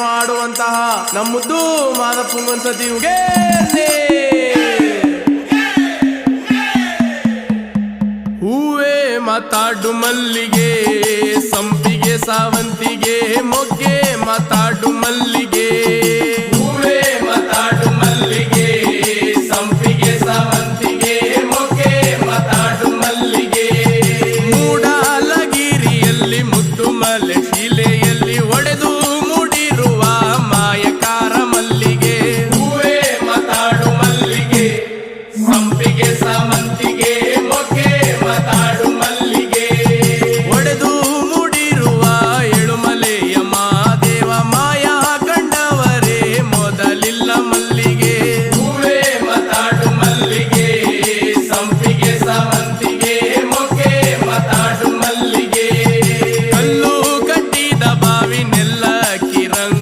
ಮಾಡುವಂತಹ ನಮ್ಮದು ಮಾದಪ್ಪಂಗೊಂದ್ಸತಿ ಉಗೇ ಹೂವೇ ಮಾತಾಡು ಮಲ್ಲಿಗೆ, ಸಂಪಿಗೆ, ಸಾವಂತಿಗೆ, ಮೊಗ್ಗೆ ಮಾತಾಡು ಮಲ್ಲಿಗೆ. ಮಲ್ಲಿಗೆ, ಸಂಪಿಗೆ, ಸಾವಂತಿಗೆ, ಮೊಗ್ಗೆ ಮಾತಾಡು ಮಲ್ಲಿಗೆ. ಮೂಡಾಲಗಿರಿಯಲ್ಲಿ ಮುದ್ದು ಮಲೆ